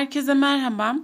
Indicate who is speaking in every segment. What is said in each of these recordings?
Speaker 1: Herkese merhaba.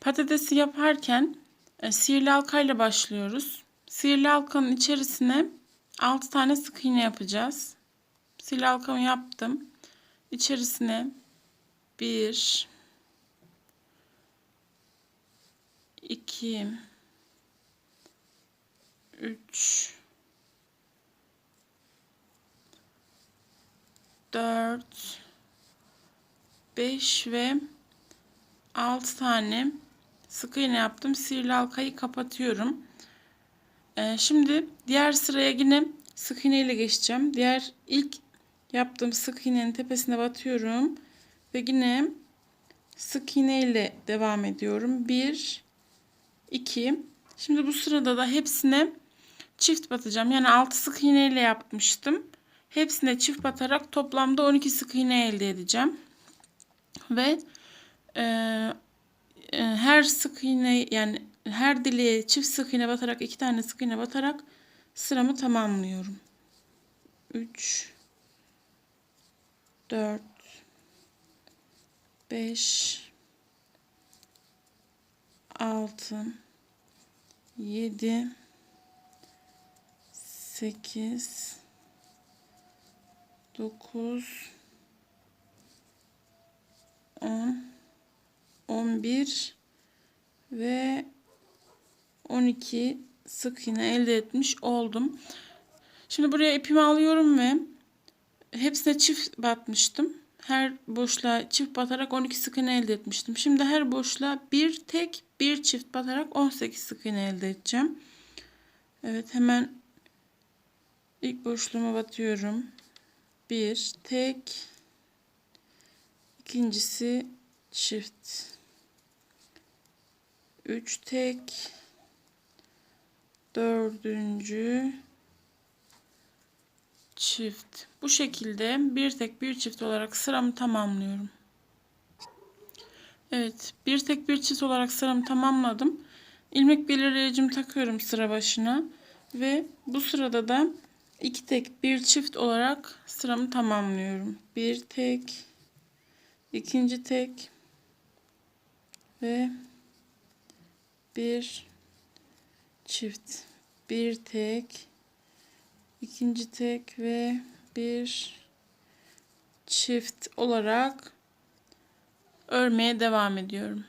Speaker 1: Patatesi yaparken e, sihirli halkayla başlıyoruz. Sihirli halkanın içerisine 6 tane sık iğne yapacağız. Sihirli halkamı yaptım. İçerisine 1 2 3 4 5 ve 6 tane sık iğne yaptım. Sihirli halkayı kapatıyorum. Ee, şimdi diğer sıraya yine sık iğne ile geçeceğim. Diğer ilk yaptığım sık iğnenin tepesine batıyorum. Ve yine sık iğne ile devam ediyorum. 1 2 Şimdi bu sırada da hepsine çift batacağım. Yani 6 sık iğne ile yapmıştım. Hepsine çift batarak toplamda 12 sık iğne elde edeceğim. Ve e, e, her sık iğne yani her dileğe çift sık iğne batarak iki tane sık iğne batarak sıramı tamamlıyorum. 3 4 5 6 7 8 9 10 11 ve 12 sık iğne elde etmiş oldum. Şimdi buraya ipimi alıyorum ve hepsine çift batmıştım. Her boşluğa çift batarak 12 sık iğne elde etmiştim. Şimdi her boşluğa bir tek bir çift batarak 18 sık iğne elde edeceğim. Evet hemen ilk boşluğuma batıyorum. Bir tek ikincisi çift 3 tek. Dördüncü. Çift. Bu şekilde bir tek bir çift olarak sıramı tamamlıyorum. Evet bir tek bir çift olarak sıramı tamamladım. İlmek belirleyicimi takıyorum sıra başına ve bu sırada da iki tek bir çift olarak sıramı tamamlıyorum. Bir tek ikinci tek ve bir çift bir tek ikinci tek ve bir çift olarak örmeye devam ediyorum.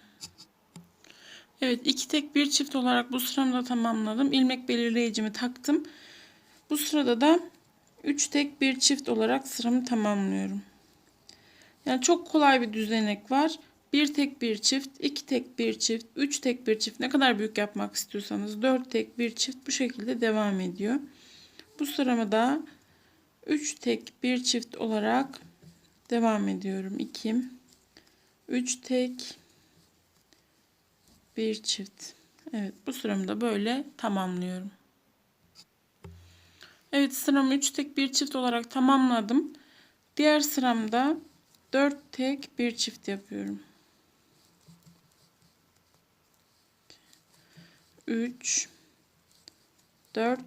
Speaker 1: Evet iki tek bir çift olarak bu sıramı da tamamladım. ilmek belirleyicimi taktım. Bu sırada da üç tek bir çift olarak sıramı tamamlıyorum. Yani çok kolay bir düzenek var. Bir tek bir çift, iki tek bir çift, üç tek bir çift ne kadar büyük yapmak istiyorsanız dört tek bir çift bu şekilde devam ediyor. Bu sıramı da üç tek bir çift olarak devam ediyorum. 2 3 tek bir çift. Evet bu sıramı da böyle tamamlıyorum. Evet sıramı 3 tek bir çift olarak tamamladım. Diğer sıramda 4 tek bir çift yapıyorum. 3 4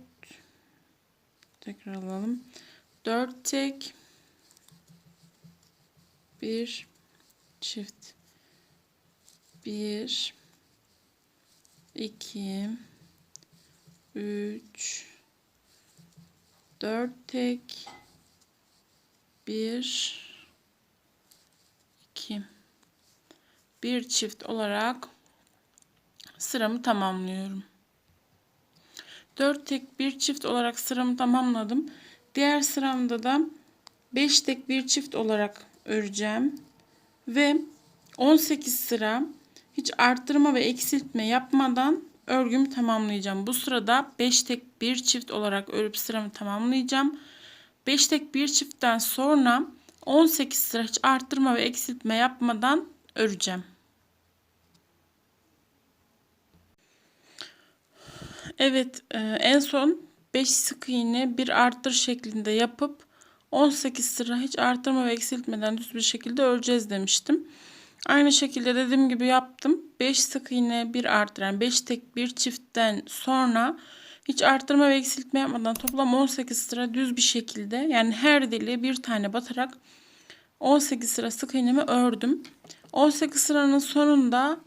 Speaker 1: tekrar alalım. 4 tek. Bir. Çift. 1 2 3 4 tek. Bir. 2 bir çift olarak sıramı tamamlıyorum. 4 tek bir çift olarak sıramı tamamladım. Diğer sıramda da 5 tek bir çift olarak öreceğim. Ve 18 sıra hiç arttırma ve eksiltme yapmadan örgümü tamamlayacağım. Bu sırada 5 tek bir çift olarak örüp sıramı tamamlayacağım. 5 tek bir çiftten sonra 18 sıra hiç arttırma ve eksiltme yapmadan öreceğim. Evet e, en son 5 sık iğne bir arttır şeklinde yapıp 18 sıra hiç arttırma ve eksiltmeden düz bir şekilde öreceğiz demiştim. Aynı şekilde dediğim gibi yaptım. 5 sık iğne bir arttıran 5 tek bir çiftten sonra hiç arttırma ve eksiltme yapmadan toplam 18 sıra düz bir şekilde yani her dili bir tane batarak 18 sıra sık iğnemi ördüm. 18 sıranın sonunda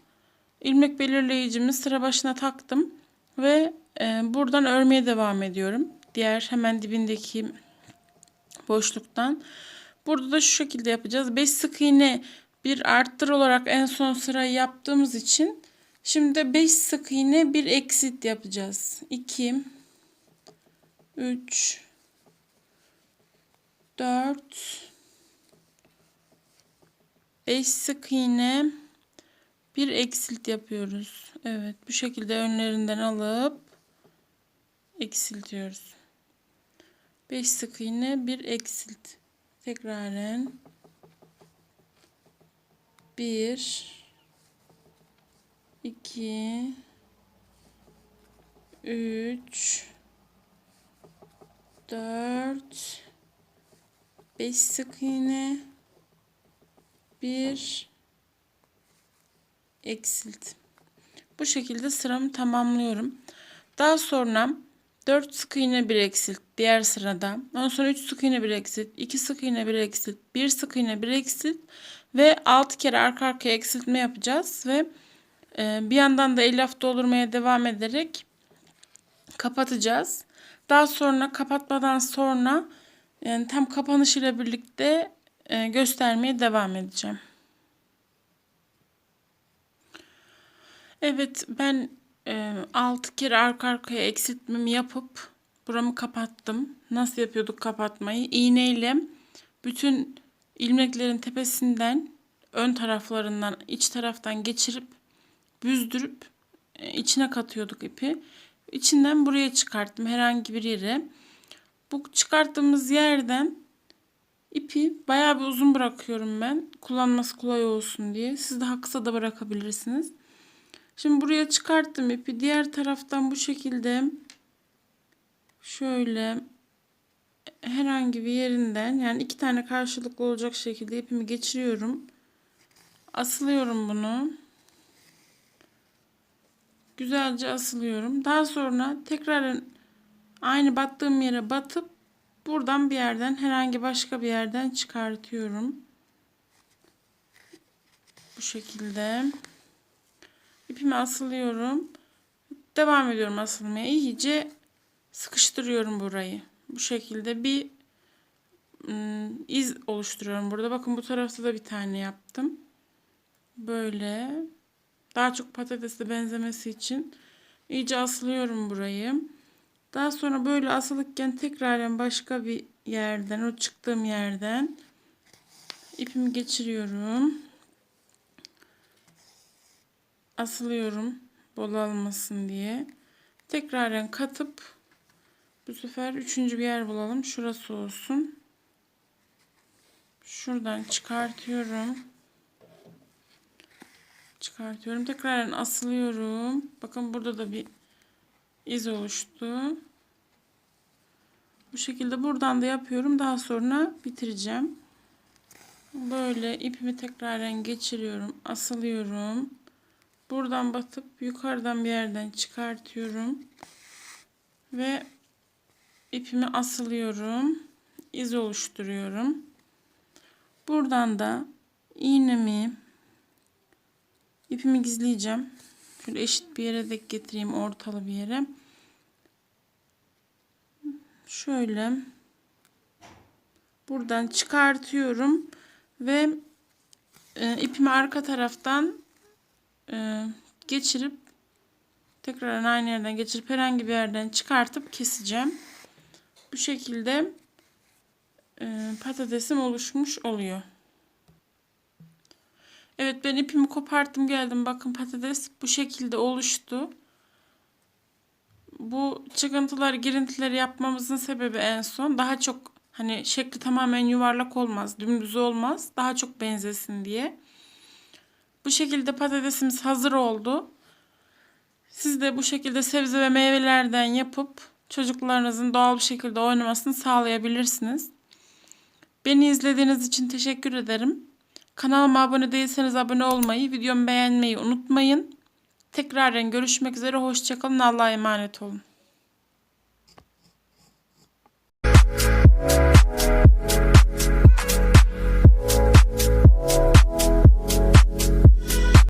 Speaker 1: ilmek belirleyicimi sıra başına taktım ve e, buradan örmeye devam ediyorum. Diğer hemen dibindeki boşluktan. Burada da şu şekilde yapacağız. 5 sık iğne bir arttır olarak en son sırayı yaptığımız için şimdi 5 sık iğne bir eksit yapacağız. 2 3 4 5 sık iğne bir eksilt yapıyoruz. Evet bu şekilde önlerinden alıp eksiltiyoruz. 5 sık iğne bir eksilt. Tekraren 1 2 3 4 5 sık iğne 1 eksilt. Bu şekilde sıramı tamamlıyorum. Daha sonra 4 sık iğne bir eksilt diğer sırada. Ondan sonra 3 sık iğne bir eksilt, 2 sık iğne bir eksilt, 1 sık iğne bir eksilt ve 6 kere arka arkaya eksiltme yapacağız ve e, bir yandan da elyaf doldurmaya devam ederek kapatacağız. Daha sonra kapatmadan sonra yani tam kapanış ile birlikte e, göstermeye devam edeceğim. Evet ben e, 6 kere arka arkaya eksiltmemi yapıp buramı kapattım. Nasıl yapıyorduk kapatmayı? İğneyle bütün ilmeklerin tepesinden ön taraflarından iç taraftan geçirip büzdürüp e, içine katıyorduk ipi. İçinden buraya çıkarttım herhangi bir yere. Bu çıkarttığımız yerden ipi bayağı bir uzun bırakıyorum ben. Kullanması kolay olsun diye. Siz daha kısa da bırakabilirsiniz. Şimdi buraya çıkarttım ipi. Diğer taraftan bu şekilde şöyle herhangi bir yerinden yani iki tane karşılıklı olacak şekilde ipimi geçiriyorum. Asılıyorum bunu. Güzelce asılıyorum. Daha sonra tekrar aynı battığım yere batıp buradan bir yerden herhangi başka bir yerden çıkartıyorum. Bu şekilde ipimi asılıyorum. Devam ediyorum asılmaya. İyice sıkıştırıyorum burayı. Bu şekilde bir ım, iz oluşturuyorum burada. Bakın bu tarafta da bir tane yaptım. Böyle daha çok patatesle benzemesi için iyice asılıyorum burayı. Daha sonra böyle asılıkken tekraren başka bir yerden o çıktığım yerden ipimi geçiriyorum. Asılıyorum bol almasın diye. Tekraren katıp bu sefer üçüncü bir yer bulalım. Şurası olsun. Şuradan çıkartıyorum çıkartıyorum. Tekrar asılıyorum. Bakın burada da bir iz oluştu. Bu şekilde buradan da yapıyorum. Daha sonra bitireceğim. Böyle ipimi tekrar geçiriyorum. Asılıyorum. Buradan batıp yukarıdan bir yerden çıkartıyorum. Ve ipimi asılıyorum. iz oluşturuyorum. Buradan da iğnemi İpimi gizleyeceğim. Şöyle eşit bir yere de getireyim ortalı bir yere. Şöyle buradan çıkartıyorum ve e, ipimi arka taraftan e, geçirip tekrar aynı yerden geçirip herhangi bir yerden çıkartıp keseceğim. Bu şekilde e, patatesim oluşmuş oluyor. Evet ben ipimi koparttım geldim. Bakın patates bu şekilde oluştu. Bu çıkıntılar, girintileri yapmamızın sebebi en son daha çok hani şekli tamamen yuvarlak olmaz, dümdüz olmaz. Daha çok benzesin diye. Bu şekilde patatesimiz hazır oldu. Siz de bu şekilde sebze ve meyvelerden yapıp çocuklarınızın doğal bir şekilde oynamasını sağlayabilirsiniz. Beni izlediğiniz için teşekkür ederim. Kanalıma abone değilseniz abone olmayı, videomu beğenmeyi unutmayın. Tekrardan görüşmek üzere. Hoşçakalın. Allah'a emanet olun.